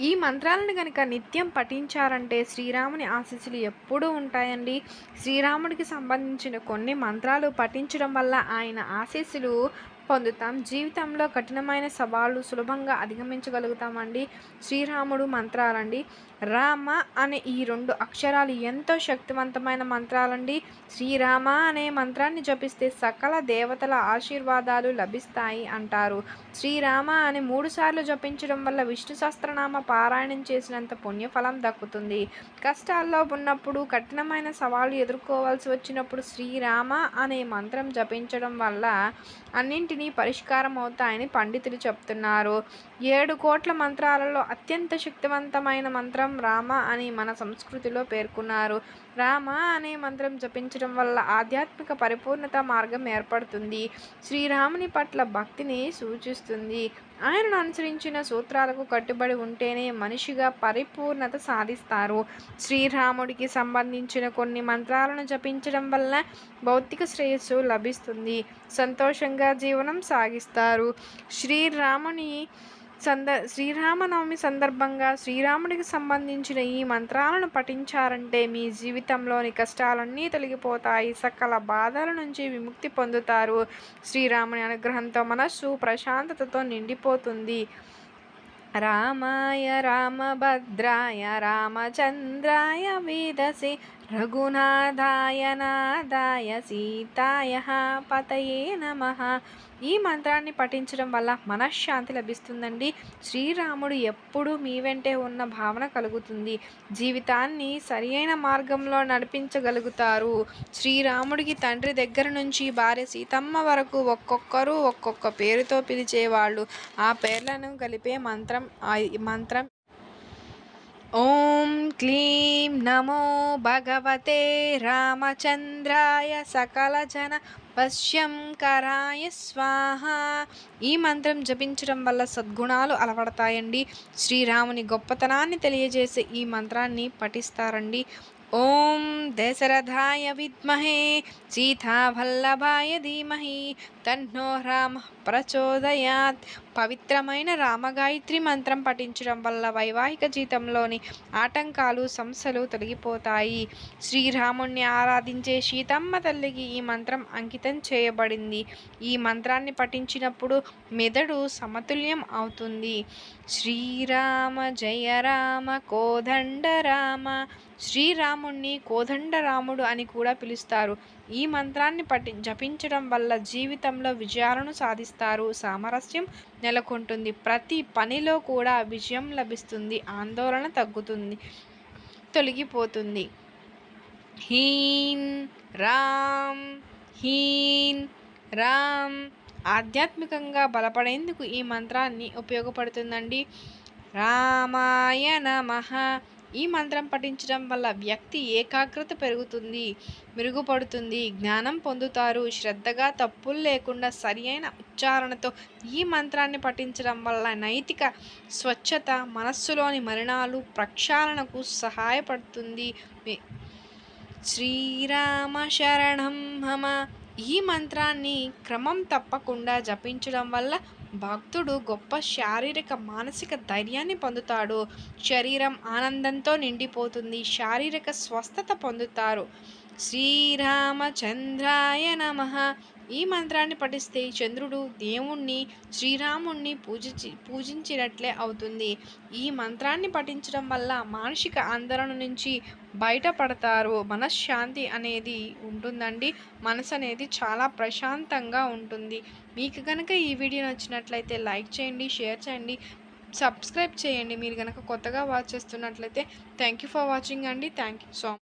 ఈ మంత్రాలను కనుక నిత్యం పఠించారంటే శ్రీరాముని ఆశీస్సులు ఎప్పుడూ ఉంటాయండి. శ్రీరాముడికి సంబంధించిన కొన్ని మంత్రాలు పఠించడం వల్ల ఆయన ఆశీస్సులు పొందుతాం. జీవితంలో కఠినమైన సవాళ్ళు సులభంగా అధిగమించగలుగుతామండి. శ్రీరాముడు మంత్రాలండి. రామ అనే ఈ రెండు అక్షరాలు ఎంతో శక్తివంతమైన మంత్రాలండి. శ్రీరామ అనే మంత్రాన్ని జపిస్తే సకల దేవతల ఆశీర్వాదాలు లభిస్తాయి అంటారు. శ్రీరామ అని మూడుసార్లు జపించడం వల్ల విష్ణు సహస్రనామ పారాయణం చేసినంత పుణ్యఫలం దక్కుతుంది. కష్టాల్లో ఉన్నప్పుడు కఠినమైన సవాళ్ళు ఎదుర్కోవాల్సి వచ్చినప్పుడు శ్రీరామ అనే మంత్రం జపించడం వల్ల అన్నింటినీ పరిష్కారం అవుతాయని పండితులు చెప్తున్నారు. ఏడు కోట్ల మంత్రాలలో అత్యంత శక్తివంతమైన మంత్రం రామ అని మన సంస్కృతిలో పేర్కొన్నారు. రామ అనే మంత్రం జపించడం వల్ల ఆధ్యాత్మిక పరిపూర్ణత మార్గం ఏర్పడుతుంది. శ్రీరాముని పట్ల భక్తిని సూచిస్తుంది. ఆయనను అనుసరించిన సూత్రాలకు కట్టుబడి ఉంటేనే మనిషిగా పరిపూర్ణత సాధిస్తారు. శ్రీరాముడికి సంబంధించిన కొన్ని మంత్రాలను జపించడం వల్ల భౌతిక శ్రేయస్సు లభిస్తుంది. సంతోషంగా జీవనం సాగిస్తారు. శ్రీరాముని సంద శ్రీరామనవమి సందర్భంగా శ్రీరాముడికి సంబంధించిన ఈ మంత్రాలను పఠించారంటే మీ జీవితంలోని కష్టాలన్నీ తొలగిపోతాయి. సకల బాధల నుంచి విముక్తి పొందుతారు. శ్రీరాముని అనుగ్రహంతో మనస్సు ప్రశాంతతతో నిండిపోతుంది. రామాయ రామభద్రాయ రామచంద్రాయ వీదసి రఘునాథాయ నాదాయ సీతాయ పతయే నమ ఈ మంత్రాన్ని పఠించడం వల్ల మనశ్శాంతి లభిస్తుందండి. శ్రీరాముడు ఎప్పుడూ మీ వెంటే ఉన్న భావన కలుగుతుంది. జీవితాన్ని సరియైన మార్గంలో నడిపించగలుగుతారు. శ్రీరాముడికి తండ్రి దగ్గర నుంచి భార్య సీతమ్మ వరకు ఒక్కొక్కరు ఒక్కొక్క పేరుతో పిలిచేవాళ్ళు. ఆ పేర్లను కలిపే మంత్రం మంత్రం ఓం క్లీం నమో భగవతే రామచంద్రాయ సకల జన పశ్యంకరాయ స్వాహ. ఈ మంత్రం జపించడం వల్ల సద్గుణాలు అలవడతాయండి. శ్రీరాముని గొప్పతనాన్ని తెలియజేసే ఈ మంత్రాన్ని పఠిస్తారండి. ఓం దశరథాయ విద్మహే సీతావల్లభాయ ధీమహి తన్నో రామ ప్రచోదయాత్. పవిత్రమైన రామగాయత్రి మంత్రం పఠించడం వల్ల వైవాహిక జీవితంలోని ఆటంకాలు సమస్యలు తొలగిపోతాయి. శ్రీరాముణ్ణి ఆరాధించే సీతమ్మ తల్లికి ఈ మంత్రం అంకితం చేయబడింది. ఈ మంత్రాన్ని పఠించినప్పుడు మెదడు సమతుల్యం అవుతుంది. శ్రీరామ జయ రామ కోదండ రామ శ్రీరాముణ్ణి కోదండరాముడు అని కూడా పిలుస్తారు. ఈ మంత్రాన్ని పఠి జపించడం వల్ల జీవితంలో విజయాలను సాధిస్తారు. సామరస్యం నెలకొంటుంది. ప్రతి పనిలో కూడా విజయం లభిస్తుంది. ఆందోళన తగ్గుతుంది. తొలగిపోతుంది. హీన్ రామ్ హీన్ రామ్. ఆధ్యాత్మికంగా బలపడేందుకు ఈ మంత్రాన్ని ఉపయోగపడుతుందండి. రామాయ నమ. ఈ మంత్రం పఠించడం వల్ల వ్యక్తి ఏకాగ్రత పెరుగుతుంది మెరుగుపడుతుంది జ్ఞానం పొందుతారు. శ్రద్ధగా తప్పులు లేకుండా సరియైన ఉచ్చారణతో ఈ మంత్రాన్ని పఠించడం వల్ల నైతిక స్వచ్ఛత మనస్సులోని మరణాలు ప్రక్షాళనకు సహాయపడుతుంది. శ్రీరామ శరణం హమ. ఈ మంత్రాన్ని క్రమం తప్పకుండా జపించడం వల్ల భక్తుడు గొప్ప శారీరక మానసిక ధైర్యాన్ని పొందుతాడు. శరీరం ఆనందంతో నిండిపోతుంది. శారీరక స్వస్థత పొందుతారు. శ్రీరామచంద్రాయ నమ. ఈ మంత్రాన్ని పఠిస్తే చంద్రుడు దేవుణ్ణి శ్రీరాముణ్ణి పూజించి పూజించినట్లే అవుతుంది. ఈ మంత్రాన్ని పఠించడం వల్ల మానసిక ఆందోళన నుంచి బయటపడతారు. మనశ్శాంతి అనేది ఉంటుందండి. మనసు అనేది చాలా ప్రశాంతంగా ఉంటుంది. మీకు కనుక ఈ వీడియో నచ్చినట్లయితే లైక్ చేయండి షేర్ చేయండి సబ్స్క్రైబ్ చేయండి. మీరు కనుక కొత్తగా వాచ్ చేస్తున్నట్లయితే థ్యాంక్ యూ ఫర్ వాచింగ్ అండి. Thank you so